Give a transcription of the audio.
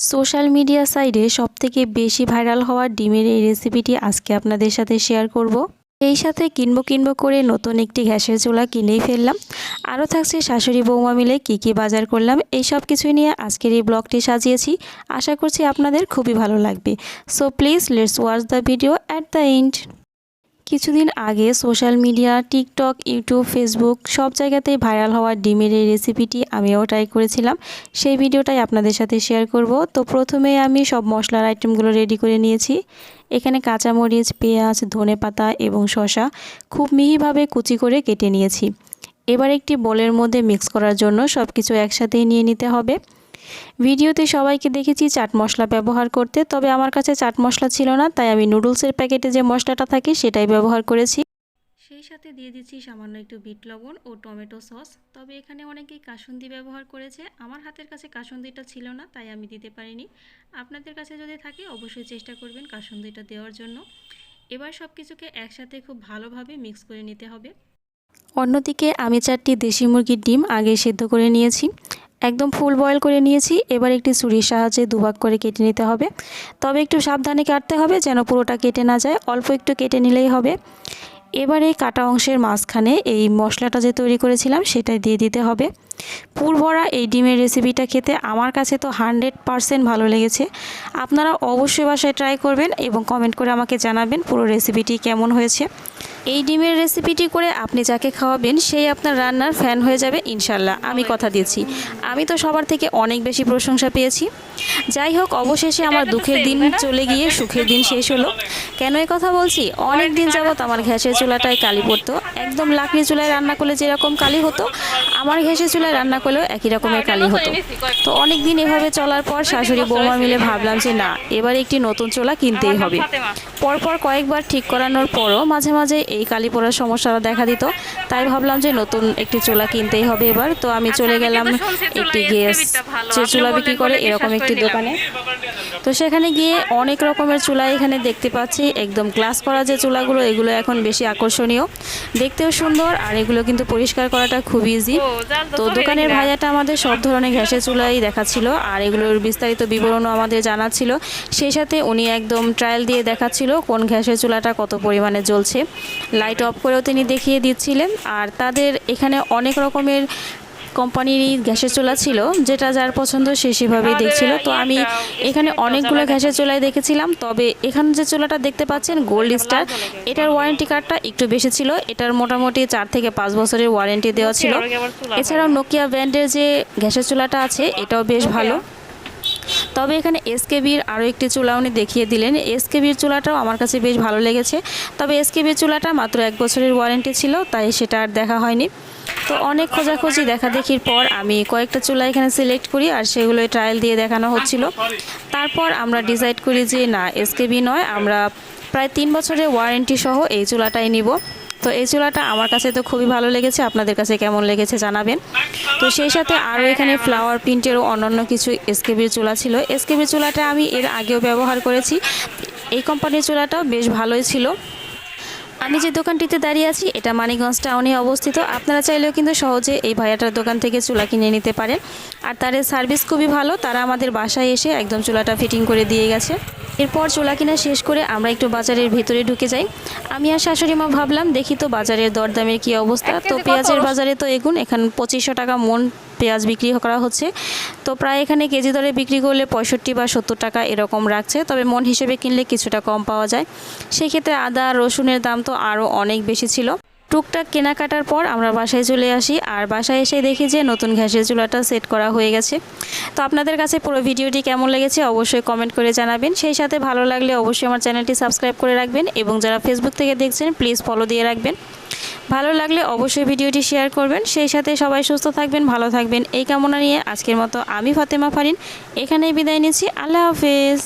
Social media সাইডে সবথেকে বেশি ভাইরাল হওয়া ডিমের এই রেসিপিটি আজকে আপনাদের সাথে শেয়ার করব। এই সাথে কিনবো কিনবো করে নতুন একটি গ্যাসের চুলা কিনেই ফেললাম। আরও থাকছে শাশুড়ি বৌমা মিলে কী কী বাজার করলাম, এই সব কিছুই নিয়ে আজকের এই ব্লগটি সাজিয়েছি। আশা করছি আপনাদের খুবই ভালো লাগবে। So please let's watch the video at the end কিছুদিন আগে social media, TikTok, YouTube, Facebook সব জায়গাতেই ভাইরাল হওয়া ডিমের এই রেসিপিটি আমিও ট্রাই করেছিলাম। সেই ভিডিওটাই আপনাদের সাথে শেয়ার করব। তো প্রথমে আমি সব মশলার আইটেমগুলো রেডি করে নিয়েছি। এখানে কাঁচামরিচ, পেঁয়াজ ধনে পাতা এবং শশা খুব মিহিভাবে কুচি করে কেটে নিয়েছি। এবার একটি বোলের মধ্যে মিক্স করার জন্য সব কিছু একসাথেই নিয়ে নিতে হবে। ভিডিওতে সবাইকে দেখেছি চাট মশলা ব্যবহার করতে তবে আমার কাছে চাট মশলা ছিল না তাই আমি নুডলসের প্যাকেটে যে মশলাটা থাকে সেটাই ব্যবহার করেছি। সেই সাথে দিয়ে দিচ্ছি সামান্য একটু বিট লবণ ও টমেটো সস তবে এখানে অনেকেই কাসুন্দি ব্যবহার করেছে। আমার হাতের কাছে কাসুন্দিটা ছিল না তাই আমি দিতে পারিনি। আপনাদের কাছে যদি থাকে অবশ্যই চেষ্টা করবেন কাসুন্দিটা দেওয়ার জন্য। এবার সব কিছুকে একসাথে খুব ভালোভাবে মিক্স করে নিতে হবে। অন্যদিকে আমি চারটি দেশি মুরগির ডিম আগে সেদ্ধ করে নিয়েছি। একদম ফুল বয়েল করে নিয়েছি। এবার একটি ছুরির সাহায্যে দুভাগ করে কেটে নিতে হবে। তবে একটু সাবধানে কাটতে হবে যেন পুরোটা কেটে না যায়। অল্প একটু কেটে নিলেই হবে। এবার এই কাটা অংশের মাঝখানে এই মশলাটা যে তৈরি করেছিলাম, সেটাই দিয়ে দিতে হবে। পুরভরা এই ডিমের রেসিপিটা খেতে আমার কাছে তো হানড্রেড পারসেন্ট ভালো লেগেছে। আপনারা অবশ্যই বাসায় ট্রাই করবেন এবং কমেন্ট করে আমাকে জানাবেন পুরো রেসিপিটি কেমন হয়েছে। এই ডিমের রেসিপিটি করে আপনি যাকে খাওয়াবেন, সেই আপনার রান্নার ফ্যান হয়ে যাবে ইনশাল্লাহ। আমি কথা দিয়েছি। আমি তো সবার থেকে অনেক বেশি প্রশংসা পেয়েছি। যাই হোক, অবশেষে আমার দুঃখের দিন চলে গিয়ে সুখের দিন শেষ হলো। কেন এ কথা বলছি? অনেক দিন যাবৎ আমার ঘ্যাসের চোলাটায় কালি পড়তো। একদম লাকড়ি চুলায় রান্না করলে যেরকম কালি হতো আমার গ্যাসের চুলায় রান্না করলেও একই রকমের কালি হতো। তো অনেক দিন এভাবে চলার পর শাশুড়ি বৌমা মিলে ভাবলাম যে না এবার একটি নতুন চুলা কিনতেই হবে। পরপর কয়েকবার ঠিক করানোর পরও মাঝে মাঝে এই কালি পড়ার সমস্যাটা দেখা দিত। তাই ভাবলাম যে নতুন একটি চুলা কিনতেই হবে এবার। তো আমি চলে গেলাম একটি গ্যাস যে চুলা বিক্রি করে এরকম একটি দোকানে। তো সেখানে গিয়ে অনেক রকমের চুলা এখানে দেখতে পাচ্ছি। একদম গ্লাস করা যে চুলাগুলো এগুলো এখন বেশি আকর্ষণীয়। দেখতেও সুন্দর আর এগুলো কিন্তু পরিষ্কার করাটা খুব ইজি তো দোকানের ভাজাটা আমাদের সব ধরনের ঘ্যাসের চুলাই দেখাচ্ছিল আর এগুলোর বিস্তারিত বিবরণও আমাদের জানা ছিল সেই সাথে উনি একদম ট্রায়াল দিয়ে দেখাচ্ছিল কোন ঘ্যাসের চুলাটা কত পরিমাণে জ্বলছে। লাইট অফ করেও তিনি দেখিয়ে দিচ্ছিলেন আর তাদের এখানে অনেক রকমের কোম্পানিরই গ্যাসের চুলা ছিল যেটা যার পছন্দ সে সেভাবেই দেখছিল। তো আমি এখানে অনেকগুলো গ্যাসের চুলাই দেখেছিলাম। তবে এখানে যে চুলাটা দেখতে পাচ্ছেন গোল্ড স্টার এটার ওয়ারেন্টি কার্ডটা একটু বেশি ছিল। এটার মোটামুটি চার থেকে পাঁচ বছরের ওয়ারেন্টি দেওয়া ছিল। এছাড়াও নোকিয়া ব্র্যান্ডের যে গ্যাসের চুলাটা আছে এটাও বেশ ভালো। তবে এখানে এসকেবির আরও একটি চুলা উনি দেখিয়ে দিলেন। এসকেবির চুলাটাও আমার কাছে বেশ ভালো লেগেছে। তবে এসকেবির চুলাটা মাত্র এক বছরের ওয়ারেন্টি ছিল তাই সেটা আর দেখা হয়নি। তো অনেক খোঁজাখুঁজি দেখা দেখির পর আমি কয়েকটা চুলা এখানে সিলেক্ট করি আর সেগুলোই ট্রায়াল দিয়ে দেখানো হচ্ছিল। তারপর আমরা ডিসাইড করি যে না এসকেবি নয়, আমরা প্রায় তিন বছরের ওয়ারেন্টি সহ এই চুলাটাই নিব। তো এই চুলাটা আমার কাছে তো খুবই ভালো লেগেছে, আপনাদের কাছে কেমন লেগেছে জানাবেন। তো সেই সাথে আরও এখানে ফ্লাওয়ার প্রিন্টেরও অন্যান্য কিছু এসকেবির চুলা ছিল। এসকেবির চুলাটা আমি এর আগেও ব্যবহার করেছি। এই কোম্পানির চুলাটাও বেশ ভালোই ছিল। আমি যে দোকানটিতে দাঁড়িয়ে আছি, এটা মানিকগঞ্জ টাউনে অবস্থিত। আপনারা চাইলেও কিন্তু সহজে এই ভাইয়াটার দোকান থেকে চুলা কিনে নিতে পারেন। আর তাদের সার্ভিস খুবই ভালো, তারা আমাদের বাসায় এসে একদম চুলাটা ফিটিং করে দিয়ে গেছে। এরপর চোলা কিনা শেষ করে আমরা একটু বাজারের ভিতরে ঢুকে যাই। আমি আর শাশুড়ি মা ভাবলাম দেখি তো বাজারের দরদামের কি অবস্থা। তো পেঁয়াজের বাজারে তো এগুন এখানে পঁচিশশো টাকা মন পেঁয়াজ বিক্রি করা হচ্ছে। তো প্রায় এখানে কেজি দরে বিক্রি করলে পঁয়ষট্টি বা সত্তর টাকা এরকম রাখছে। তবে মন হিসেবে কিনলে কিছুটা কম পাওয়া যায়। সেক্ষেত্রে আদা রসুনের দাম তো আরও অনেক বেশি ছিল। টুকটাক কেনাকাটার পর আমরা বাসায় চলে আসি, আর বাসায় এসে দেখি যে নতুন গ্যাসের চুলাটা সেট করা হয়ে গেছে। তো আপনাদের কাছে পুরো ভিডিওটি কেমন লেগেছে অবশ্যই কমেন্ট করে জানাবেন। সেই সাথে ভালো লাগলে অবশ্যই আমার চ্যানেলটি সাবস্ক্রাইব করে রাখবেন এবং যারা ফেসবুক থেকে দেখছেন প্লিজ ফলো দিয়ে রাখবেন। ভালো লাগলে অবশ্যই ভিডিওটি শেয়ার করবেন। সেই সাথে সবাই সুস্থ থাকবেন, ভালো থাকবেন। এই কামনা নিয়ে আজকের মতো আমি ফাতেমা ফারিন। এখানেই বিদায় নিচ্ছি। আল্লাহ হাফেজ।